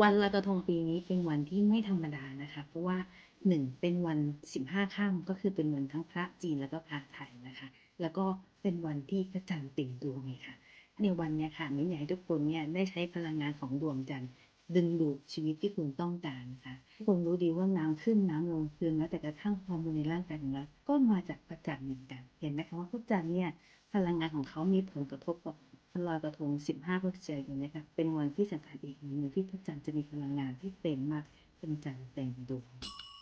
วันลอยกระทงปีนี้เป็นวันที่ไม่ธรรมดานะคะ เพราะว่าหนึ่งเป็นวันสิบห้าค่ำก็คือเป็นวันทั้งพระจีนแล้วก็พระไทยนะคะ แล้วก็เป็นวันที่พระจันทร์เต็มดวงไงค่ะในวันนี้ค่ะมิ้นอยากให้ทุกคนเนี่ยได้ใช้พลังงานของดวงจันทร์ดึงดูดชีวิตที่คุณต้องการนะคะทุกคนรู้ดีว่าน้ำขึ้นน้ำลงคืนแล้วแต่กระทั่งฮอร์โมนในร่างกายของเราก็มาจากพระจันทร์เหมือนกัน เห็นไหมคะว่าพระจันทร์เนี่ยพลังงานของเขามีผลกระทบกับ ลอยกระทง 15พฤศจิกายนนะคะเป็นวันที่สำคัญอีกหนึ่งที่พระจันทร์จะมีพลังงานที่เต็มมากเป็นจันทร์เต็มดวง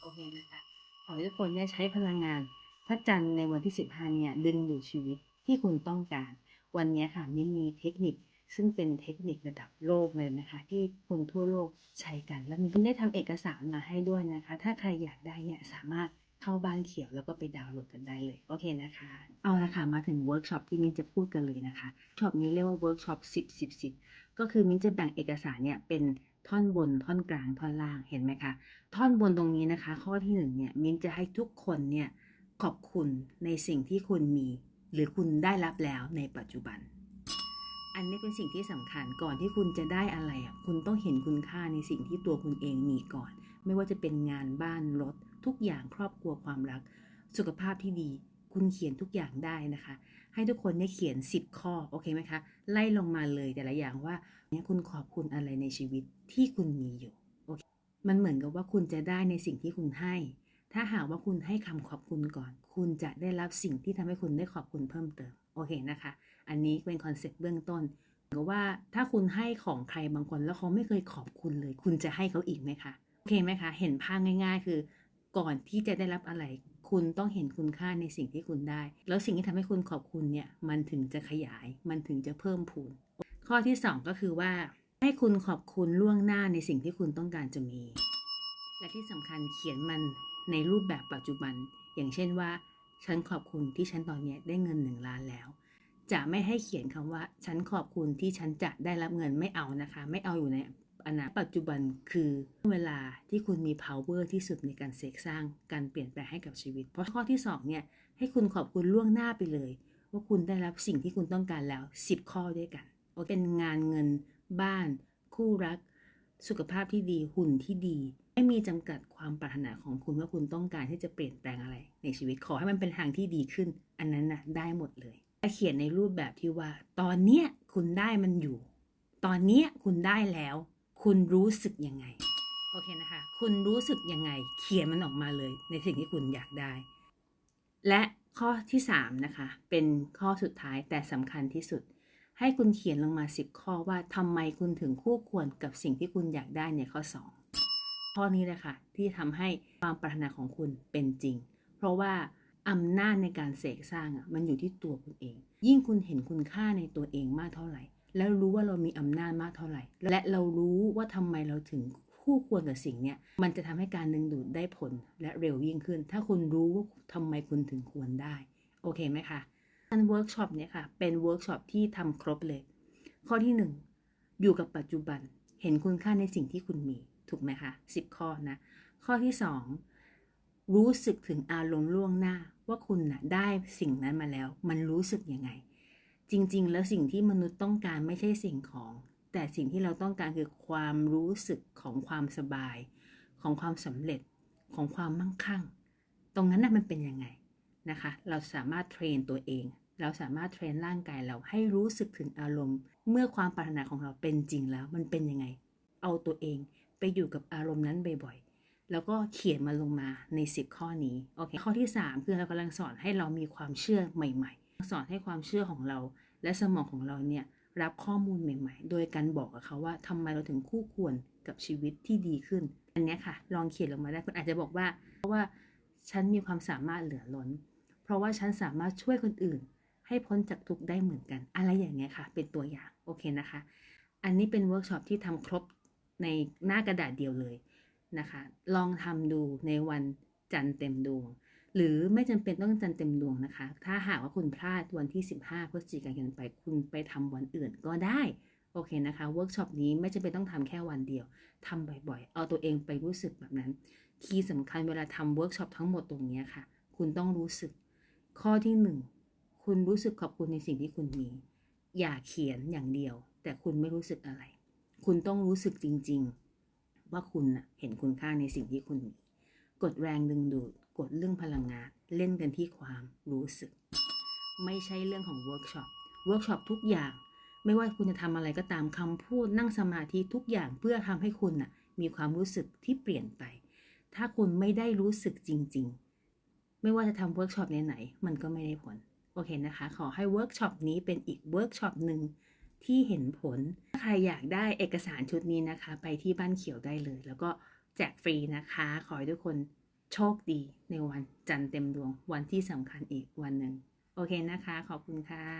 โอเคนะคะขอให้ทุกคนเนี่ยใช้พลังงานพระจันทร์ในวันที่ 15 เนี่ยดึงดูดชีวิตที่คุณต้องการ วันนี้ค่ะนี่มีเทคนิคซึ่งเป็นเทคนิคระดับโลกเลยนะคะ ที่คนทั่วโลกใช้กัน แล้วมีได้ทำเอกสารมาให้ด้วยนะคะ ถ้าใครอยากได้เนี่ยสามารถ เข้าบ้านเขียวแล้วก็ไปดาวน์โหลดกันได้เลย โอเคนะคะ เอาละค่ะ มาถึงเวิร์กช็อปที่มิ้นจะพูดกันเลยนะคะช็อปนี้เรียกว่าเวิร์กช็อป10 10 10ก็คือมิ้นจะแบ่งเอกสารเนี่ยเป็นท่อนบนท่อนกลางท่อนล่างเห็นไหมคะท่อนบนตรงนี้นะคะ ข้อที่หนึ่งเนี่ยมิ้นจะให้ทุกคนเนี่ยขอบคุณในสิ่งที่คุณมี หรือคุณได้รับแล้วในปัจจุบัน อันนี้เป็นสิ่งที่สำคัญก่อนที่คุณจะได้อะไรอะคุณต้องเห็นคุณค่าในสิ่งที่ตัวคุณเองมีก่อน ไม่ว่าจะเป็นงานบ้านรถ ทุกอย่างครอบครัวความรัก สุขภาพที่ดี คุณเขียนทุกอย่างได้นะคะ ให้ทุกคนเนี่ยเขียน 10 ข้อโอเคไหมคะ ไล่ลงมาเลยแต่ละอย่างว่าเนี่ยคุณขอบคุณอะไรในชีวิตที่คุณมีอยู่โอเคมันเหมือนกับว่าคุณจะได้ในสิ่งที่คุณให้ ถ้าหากว่าคุณให้คำขอบคุณก่อน คุณจะได้รับสิ่งที่ทำให้คุณได้ขอบคุณเพิ่มเติมโอเคนะคะ อันนี้เป็นคอนเซ็ปต์เบื้องต้นกับว่าถ้าคุณให้ของใครบางคนแล้วเขาไม่เคยขอบคุณเลย คุณจะให้เขาอีกไหมคะโอเคไหมคะ เห็นภาพง่าย ๆ คือ ก่อนที่จะได้รับอะไร คุณต้องเห็นคุณค่าในสิ่งที่คุณได้ แล้วสิ่งที่ทำให้คุณขอบคุณเนี่ยมันถึงจะขยาย มันถึงจะเพิ่มพูน ข้อที่สองก็คือว่า ให้คุณขอบคุณล่วงหน้าในสิ่งที่คุณต้องการจะมี และที่สำคัญเขียนมันในรูปแบบปัจจุบัน อย่างเช่นว่า ฉันขอบคุณที่ฉันตอนนี้ได้เงินหนึ่งล้านแล้ว จะไม่ให้เขียนคำว่า ฉันขอบคุณที่ฉันจะได้รับเงินไม่เอานะคะ ไม่เอาอยู่ใน อนาคตปัจจุบันคือเวลาที่คุณมี power ที่สุดในการเสกสร้างการเปลี่ยนแปลงให้กับชีวิต เพราะข้อที่สองเนี่ยให้คุณขอบคุณล่วงหน้าไปเลย ว่าคุณได้รับสิ่งที่คุณต้องการแล้ว 10 ข้อด้วยกันโอเคเป็นงานเงิน บ้าน คู่รัก สุขภาพที่ดีหุ่นที่ดี ไม่มีจำกัดความปรารถนาของคุณว่าคุณต้องการที่จะเปลี่ยนแปลงอะไร ในชีวิตขอให้มันเป็นทางที่ดีขึ้น อันนั้นนะได้หมดเลยแต่เขียนในรูปแบบที่ว่า ตอนเนี้ยคุณได้มันอยู่ ตอนเนี้ยคุณได้แล้ว คุณรู้สึกยังไง โอเคนะคะ คุณรู้สึกยังไง เขียนมันออกมาเลยในสิ่งที่คุณอยากได้ และข้อที่3นะคะ เป็นข้อสุดท้ายแต่สำคัญที่สุด ให้คุณเขียนลงมา 10 ข้อว่าทำไมคุณถึงคู่ควรกับสิ่งที่คุณอยากได้ในข้อ 2 ข้อนี้แหละค่ะที่ทำให้ความปรารถนาของคุณเป็นจริง เพราะว่าอำนาจในการเสกสร้างอะมันอยู่ที่ตัวคุณเอง ยิ่งคุณเห็นคุณค่าในตัวเองมากเท่าไหร่ แล้วรู้ว่าเรามีอำนาจมากเท่าไหร่ และเรารู้ว่าทำไมเราถึงคู่ควรกับสิ่งเนี้ยมันจะทำให้การดึงดูดได้ผลและเร็วยิ่งขึ้น ถ้าคุณรู้ว่าทำไมคุณถึงควรได้ โอเคไหมคะการเวิร์กช็อปเนี่ยค่ะ เป็นเวิร์กช็อปที่ทำครบเลย ข้อที่หนึ่งอยู่กับปัจจุบัน เห็นคุณค่าในสิ่งที่คุณมี ถูกไหมคะสิบข้อนะ ข้อที่สองรู้สึกถึงอารมณ์ล่วงหน้าว่าคุณนะ่ะได้สิ่งนั้นมาแล้ว มันรู้สึกยังไง จริง ๆ แล้วสิ่งที่มนุษย์ต้องการไม่ใช่สิ่งของ แต่สิ่งที่เราต้องการคือความรู้สึกของความสบาย ของความสำเร็จของความมั่งคั่ง ตรงนั้นน่ะมันเป็นยังไงนะคะ เราสามารถเทรนตัวเอง เราสามารถเทรนร่างกายเราให้รู้สึกถึงอารมณ์ เมื่อความปรารถนาของเราเป็นจริงแล้ว มันเป็นยังไง เอาตัวเองไปอยู่กับอารมณ์นั้นบ่อยๆ แล้วก็เขียนมาลงมาใน 10 ข้อนี้ โอเค ข้อที่ 3 คือเรากำลังสอนให้เรามีความเชื่อใหม่ ๆ สอนให้ความเชื่อของเรา และสมองของเราเนี่ยรับข้อมูลใหม่ ๆ โดยการบอกกับเขาว่าทำไมเราถึงคู่ควรกับชีวิตที่ดีขึ้น อันนี้ค่ะ ลองเขียนลงมาได้คุณอาจจะบอกว่า เพราะว่าฉันมีความสามารถเหลือล้น เพราะว่าฉันสามารถช่วยคนอื่น ให้พ้นจากทุกข์ได้เหมือนกัน อะไรอย่างเงี้ยค่ะ เป็นตัวอย่างโอเคนะคะ อันนี้เป็นเวิร์กช็อปที่ทำครบในหน้ากระดาษเดียวเลยนะคะ ลองทำดูในวันจันทร์เต็มดวง หรือไม่จำเป็นต้องจันทร์เต็มดวงนะคะ ถ้าหากว่าคุณพลาดวันที่ 15พฤศจิกายนไปคุณไปทำวันอื่นก็ได้โอเคนะคะเวิร์กช็อปนี้ไม่จำเป็นต้องทำแค่วันเดียวทำบ่อยๆ เอาตัวเองไปรู้สึกแบบนั้น คีย์สำคัญเวลาทำเวิร์กช็อปทั้งหมดตรงนี้ค่ะ คุณต้องรู้สึก ข้อที่หนึ่งคุณรู้สึกขอบคุณในสิ่งที่คุณมี อย่าเขียนอย่างเดียว แต่คุณไม่รู้สึกอะไร คุณต้องรู้สึกจริงๆ ว่าคุณน่ะเห็นคุณค่าในสิ่งที่คุณมี กดแรงดึงดูด กดเรื่องพลังงานเล่นกันที่ความรู้สึก ไม่ใช่เรื่องของเวิร์กช็อปเวิร์กช็อปทุกอย่าง ไม่ว่าคุณจะทำอะไรก็ตามคำพูดนั่งสมาธิทุกอย่างเพื่อทำให้คุณน่ะมีความรู้สึกที่เปลี่ยนไป ถ้าคุณไม่ได้รู้สึกจริง ๆ ไม่ว่าจะทำเวิร์กช็อปไหนๆมันก็ไม่ได้ผล โอเคนะคะ ขอให้เวิร์กช็อปนี้เป็นอีกเวิร์กช็อปหนึ่งที่เห็นผล ถ้าใครอยากได้เอกสารชุดนี้นะคะ ไปที่บ้านเขียวได้เลย แล้วก็แจกฟรีนะคะ ขอให้ทุกคน โชคดีในวันจันทร์เต็มดวงวันที่สำคัญอีกวันหนึ่ง โอเคนะคะ ขอบคุณค่ะ